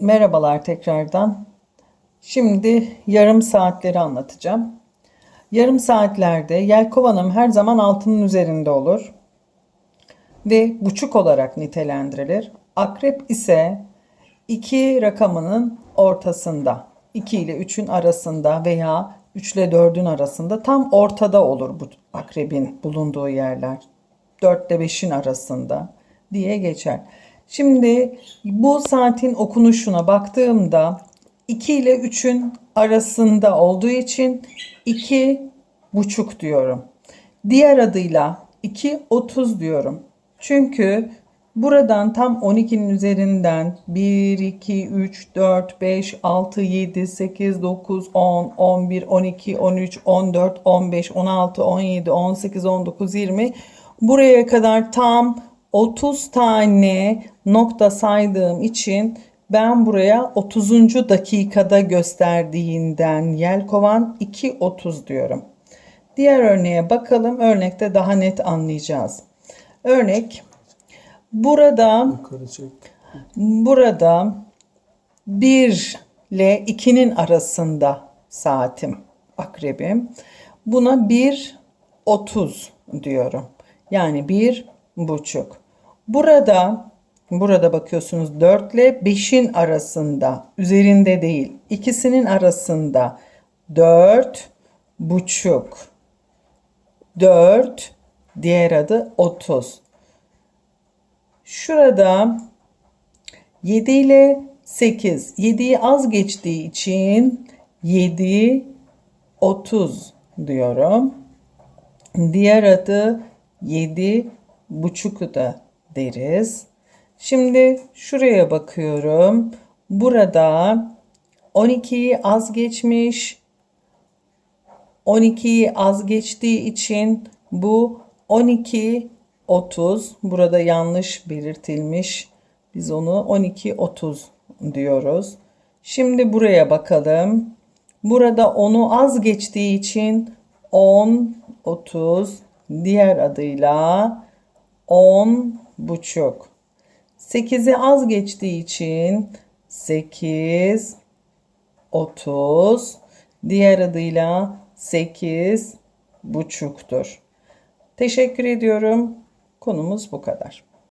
Merhabalar tekrardan. Şimdi yarım saatleri anlatacağım. Yarım saatlerde yelkovanım her zaman altının üzerinde olur ve buçuk olarak nitelendirilir. Akrep ise iki rakamının ortasında, 2 ile 3'ün arasında veya 3 ile 4'ün arasında tam ortada olur bu akrebin bulunduğu yerler. 4 ile 5'in arasında diye geçer. Şimdi bu saatin okunuşuna baktığımda 2 ile 3'ün arasında olduğu için 2 buçuk diyorum. Diğer adıyla 2.30 diyorum. Çünkü buradan tam 12'nin üzerinden 1, 2, 3, 4, 5, 6, 7, 8, 9, 10, 11, 12, 13, 14, 15, 16, 17, 18, 19, 20 buraya kadar tam 30 tane nokta saydığım için ben buraya 30. dakikada gösterdiğinden yelkovan 2.30 diyorum. Diğer örneğe bakalım. Örnekte daha net anlayacağız. Örnek burada burada 1 ile 2'nin arasında saatim akrebim. Buna 1.30 diyorum. Yani bir buçuk. Burada burada bakıyorsunuz 4 ile 5'in arasında üzerinde değil ikisinin arasında 4 buçuk 4 diğer adı 30. Şurada 7 ile 8. 7'yi az geçtiği için 7 30 diyorum. Diğer adı 7 buçuk da deriz. Şimdi şuraya bakıyorum. Burada 12'yi az geçmiş. 12'yi az geçtiği için bu 12 30 burada yanlış belirtilmiş. Biz onu 12 30 diyoruz. Şimdi buraya bakalım. Burada 10'u az geçtiği için 10 30 diğer adıyla 10 buçuk. 8'i az geçtiği için 8 30 diğer adıyla 8 buçuktur. Teşekkür ediyorum. Konumuz bu kadar.